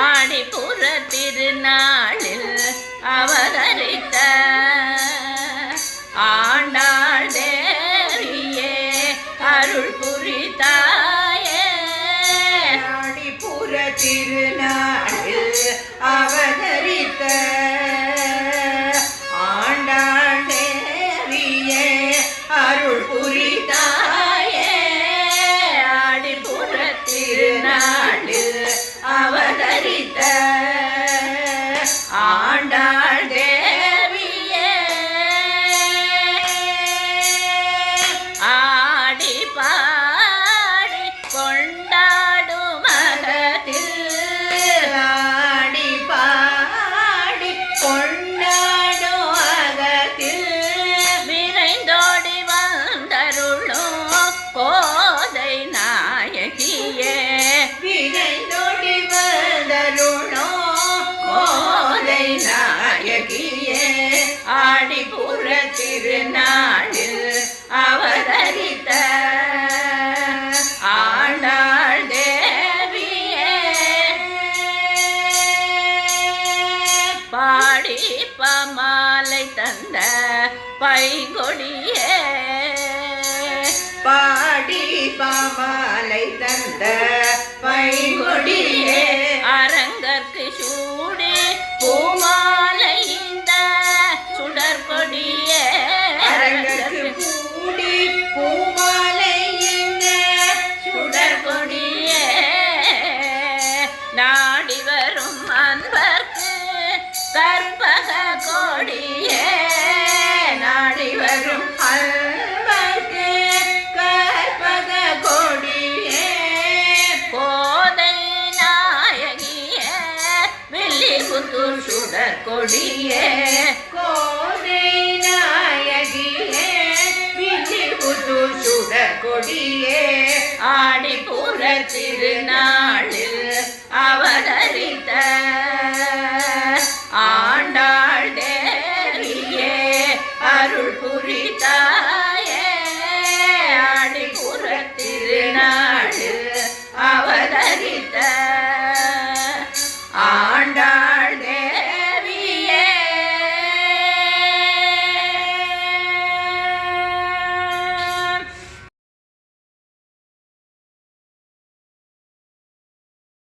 ஆடிப்புற திருநாளில் அவதரித்த ஆண்டாள் தேவியே அருள் புரிதாயே ஆடிப்புற திருநாளில் அவர் பமாலை தந்த பைங்கொடியே பாடி பாமாலை தந்த பைங்கொடியே கொடிய கோதை நாயகிய விஜி புது சுட கொடிய. ஆடிப்புற திருநாளில் அவதரித்த ஆண்டாள் தேவியே அருள் புரித்தார்